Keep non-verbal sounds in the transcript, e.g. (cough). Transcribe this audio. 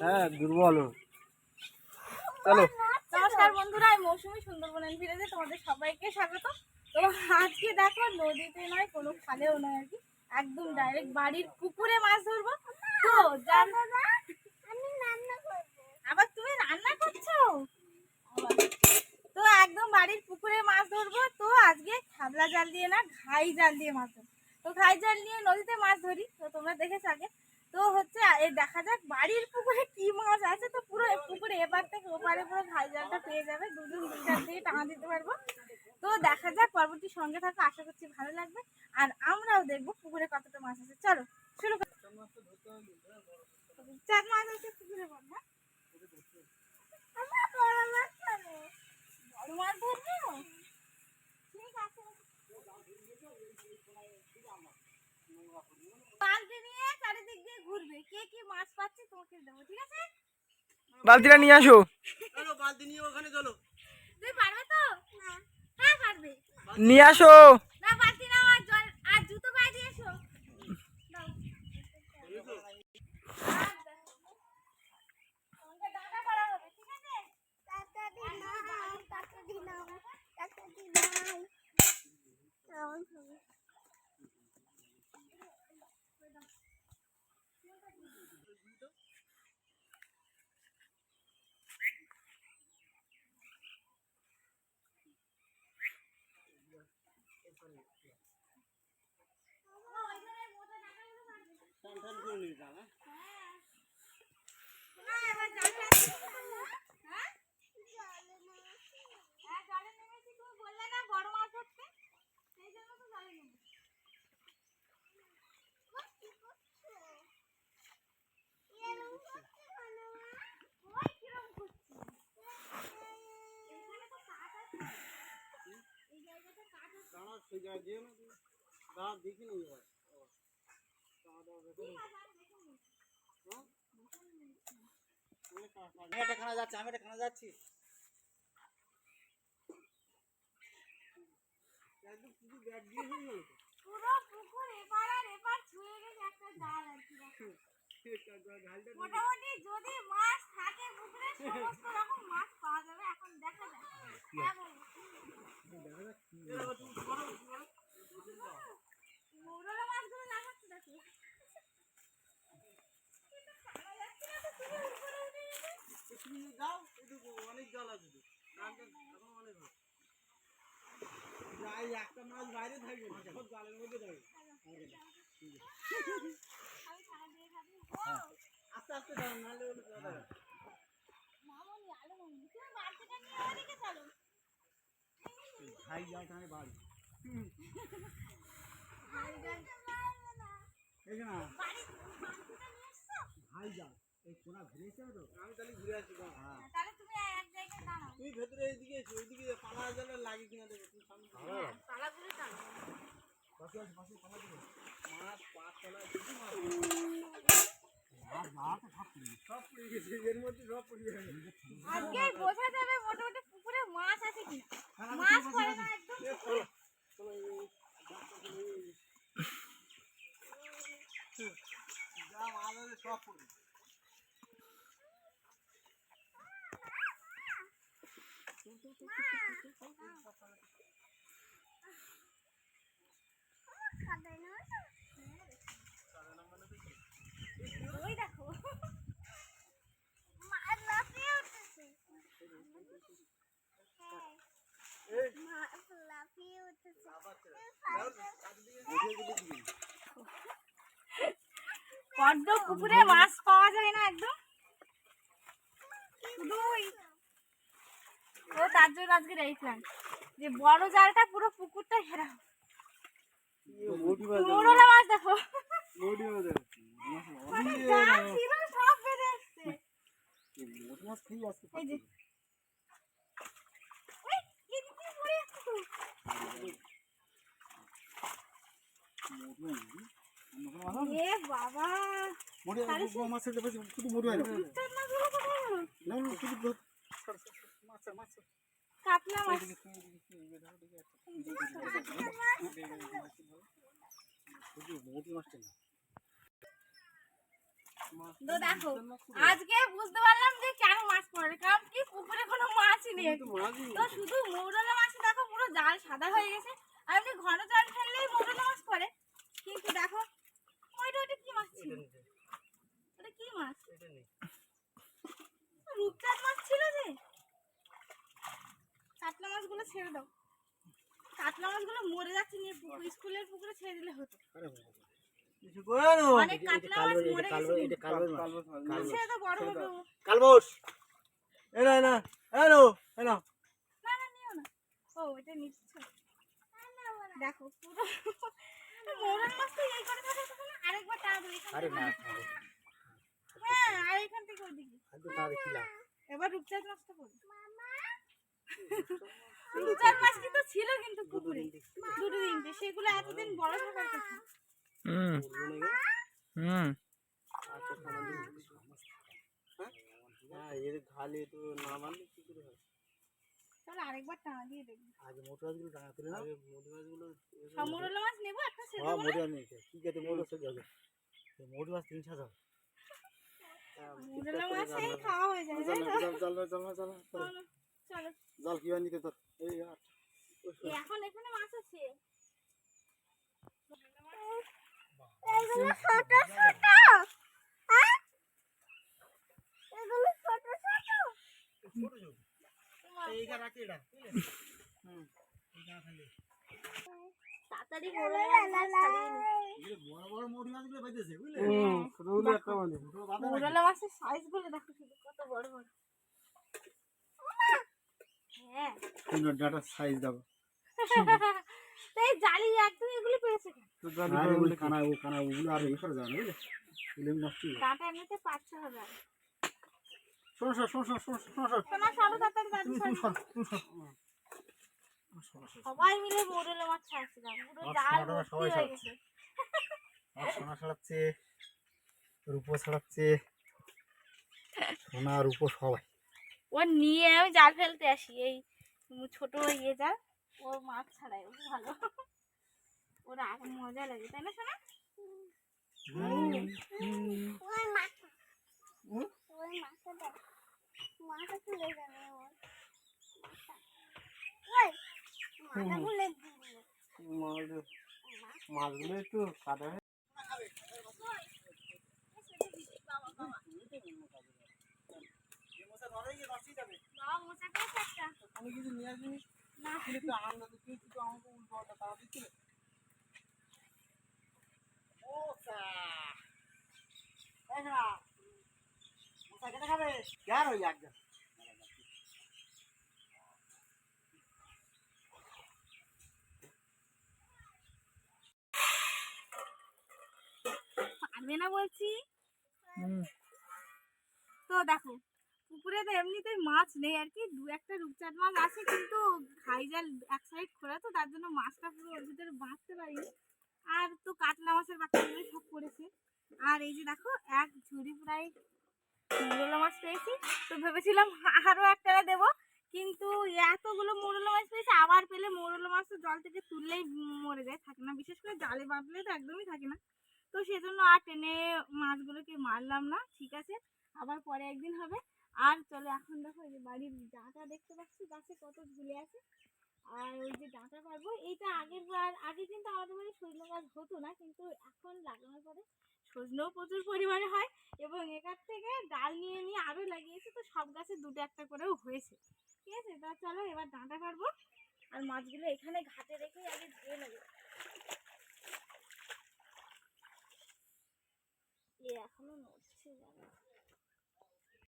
হ্যাঁ। দুর্বল চলো। নমস্কার বন্ধুরা আমি মৌসুমী সুন্দরবনের ভিড়েতে তোমাদের সবাইকে স্বাগত। তো আজকে দেখো নদীতে নয় কোনো খালেও নয় আর কি। একদম ডাইরেক্ট বাড়ির পুকুরে মাছ ধরবো। তো জান আমি রান্না করব আবার তুমি রান্না করছ? তো একদম বাড়ির পুকুরে মাছ ধরবো। তো আজকে খাবলা জাল দিয়ে না ঘাই জাল দিয়ে মাছ ধরবো। তো ঘাই জাল নিয়ে নদীতে মাছ ধরি তো তোমরা দেখেছ আগে। তো হচ্ছে এই দেখা যাক বাড়ির পুকুরে কি মাছ আছে। তো পুরো পুকুরে এবার থেকে ওপারে পুরো ঘাই জালটা পেয়ে যাবে। দুজন দুইটার দিয়ে টানা দিতে পারব। তো দেখা যাক পরবর্তী সঙ্গে থাকো আশা করছি ভালো লাগবে। আর আমরাও দেখব পুকুরে কতটা মাছ আছে। চলো শুরু কর চার মাছ আছে পুকুরে বল হ্যাঁ আমরা বড় মাছ খাব। বড় মাছ ধরবো ঠিক আছে বালতি নিয়ে চারিদিক দিয়ে ঘুরবে। কে কি মাছ পাচ্ছে তোমাকে দেবো ঠিক আছে? বালতিটা নিয়ে আসো। চলো বালতি নিয়ে ওখানে চলো। তুমি পারবে তো? হ্যাঁ পারবে। নিয়ে আসো না বালতি নাও আর জল আর জুতো পায়ে দিয়ে এসো দাও। আর দেখো। তোমাকে ডাকা করা হবে, ঠিক আছে? বাবা, ওইখানে মোটা ডাকাগুলো মারবে। টান টান করে নিয়ে যাও হ্যাঁ হ্যাঁ, এবার জলে নেমেছি। হ্যাঁ? হ্যাঁ, জলে নেমেছি, তুমি বললে না বড় মাছ ধরতে? সেই জন্য তো জলে নেমেছি। ওই কিরম করছি? এখানে তো কাঠ আছে। এই জায়গাটা কাঠ আছে। দাঁড়া সেই জায়গায় দেখো নি। হ্যাঁ? অনেক কাজ, কাজ। আমি একটা খানা যাচ্ছি আমি একটা খানা যাচ্ছি। একদম শুধু ব্যাগ দিয়ে হয়ে গেল তো। পুরো পুকুর এপার আর এপার ছুঁয়ে গেছে একটা জাল আর কি। মোটামুটি যদি মাছ থাকে পুকুরে সমস্ত রকম মাছ পাওয়া যাবে। এখন দেখা যাক। হ্যাঁ বলো। মৌরলা মাছগুলো দেখাচ্ছে দেখো কিন্তু খাওয়া যাচ্ছে না তো, তুমি উপরে উঠে গেছো। যাও এটুকু অনেক জল আছে অনেক যাই একটা মাছ বাইরে থাকবে না সব মধ্যে থাকবে আস্তে আস্তে যাও নাহলে চলো ভাই যাও তাহলে বাড়ি ভাই, যাও। কোনা ঘুরে তো? আমি তাহলে ঘুরে আসি হ্যাঁ। তাহলে তুমি এক জায়গায় দাঁড়াও। তুমি ভেতরে এইদিকে এসো ওইদিকে পালা জালে লাগে কিনা দেখো তুমি সামনে দিকে। তালাগুলো টানো পাশে আসো, পাশে পালা দিকে। মাছ পাঁচ তলায় বেশি মাছ সব পুড়ে গেছে। এর মধ্যে সব পুড়ে গেছে। আজকে বোঝা যাবে মোটামুটি পুকুরে মাছ আছে কি? মাছ পড়ে না একদম যা মাছ আছে সব পুড়ে ওই দেখো মাছ লাফিয়ে উঠেছে হ্যাঁ, মাছ লাফিয়ে উঠেছে বড্ড পুকুরে মাছ পাওয়া যায় না একদম। শুধু ওই ও তার জন্য আজকে রেখলাম যে বড় জালটা পুরো পুকুরটা ঘেরা মানে ওই, আজকে বুঝতে পারলাম যে কেন মাছ পড়ে কারণ কি পুকুরে কোনো মাছই নেই। তো শুধু মৌরলা মাছ দেখো পুরো জাল সাদা হয়ে গেছে। আর এমনি ঘন জাল ফেললেই মৌরলা মাছ পড়ে। কিন্তু দেখো ওইটা ওইটা কি মাছ ছিল? ওটা কি মাছ? এটা নেই। রূপচাঁদ মাছ ছিল যে? কাতলা মাছগুলো ছেড়ে দাও। কাতলা মাছগুলো মরে যাচ্ছে নিয়ে স্কুলের পুকুরে ছেড়ে দিলে হতো। অনেক কাতলা মাছ মরে গেছে ছেড়ে দাও বড় হবে। এ না না নিও না ও ওইটা নিচ্ছ। দেখো পুরো মৌরলা মাছ তো এই করে থাকে আরেকবার আরে না। এখান থেকে ওইদিকে। আগে তাহলে কি লাভ এবার রূপচাঁদ মাছটা রূপচাঁদ মাছ কিন্তু ছিল কিন্তু পুকুরে। দুটো তিনটে সেগুলো এতদিন বড় থাকার কথা। হুম। হুম। হ্যাঁ এর ঘালে তো না মানলে কি করে হয়? তাহলে আরেকবার টানা দিয়ে দেখবি। আগে মোটর মাছগুলো টাকা তুলে না মোটর মাছগুলো সব মাছ নেব একটা হ্যাঁ? মোটর ঠিক আছে মোটর মোটর মাছ তিন সাত মোরলা জল কি বানিয়ে তোর? এই এখন এখানে মাছ আছে। এগুলো ছোট ছোট। এগুলো ছোট ছোট। এইখানে রাখি এটা হুম এইখানে খালি। তাড়াতাড়ি হ্যাঁ, ছোটগুলো একটা মানে ছোট বাঁধা মোরলা মাছের সাইজগুলো দেখো শুধু কত বড় বড়। হ্যাঁ। ডাটা সাইজ দাও। (laughs) এই জালি একদম এগুলো পেয়েছে কেন? আরে ওই কানা ও কানা ওগুলো আর এ করে যাবে বুঝলে? এগুলো নষ্ট হয়ে এমনিতে পাঁচশো হাজার শোনো শোনো শোনো শোনো শোনো শোনো তাড়াতাড়ি সবাই মিলে মোরলা মাছ ছাড়ছিলাম পুরো জাল ভর্তি হয়ে গেছে। আর সোনা ছড়াচ্ছে রূপো ছড়াচ্ছে সোনা রূপো সবাই। ও নিয়ে আমি জাল ফেলতে আসি এই ছোট ইয়ে জাল ও মাছ ছাড়ায় ও ভালো। ওর আর মজা লাগে তাই না শোনা ওই মাথা খুলে দিল মাছগুলো একটু মোচা আমি কিছু নিয়ে আসিনি না। একটু আনন্দ তুই একটু আমাকে উল্টো পাল্টা তারা দিচ্ছিলে। মোসা এই না মোসা কেটে খাবে? यार ওই পারবে না বলছি? তো দেখো পুকুরে তো এমনিতেই মাছ নেই আর কি দু একটা রূপচাঁদ মাছ আছে কিন্তু খাই জাল এক সাইড খোলা তো তার জন্য মাছটা পুরো ওর ভিতরে বাঁধতে পারিনি। আর তো কাতলা মাছের বাচ্চাগুলো সব পড়েছে। আর এই যে দেখো এক ঝুড়ি প্রায় মোরলা মাছ পেয়েছি। তো ভেবেছিলাম আরও একটা দেবো কিন্তু এতগুলো মোরলা মাছ পেয়েছি আবার পেলে মোরলা মাছ তো জল থেকে তুললেই মরে যায় থাকে না। বিশেষ করে জালে বাঁধলে তো একদমই থাকে না। তো সেজন্য আর টেনে মাছগুলোকে মারলাম না, ঠিক আছে? আবার পরে একদিন হবে। আর চলো এখন দেখো এই যে বাড়ির ডাঁটা দেখতে পাচ্ছি, গাছে কত ঝুলে আছে। আর ওই যে ডাঁটা পারব, এইটা আগের বার, আগে কিন্তু আমাদের বাড়ি সজনে গাছ হতো না, কিন্তু এখন লাগানোর পরে সজনেও প্রচুর পরিমাণে হয় এবং এখান থেকে ডাল নিয়ে নিয়ে আরও লাগিয়েছি, তো সব গাছে দুটো একটা করেও হয়েছে। ঠিক আছে? তা চলো এবার ডাঁটা পারব। আর মাছগুলো এখানে ঘাটে রেখে আগে ধুয়ে নেব। Iya.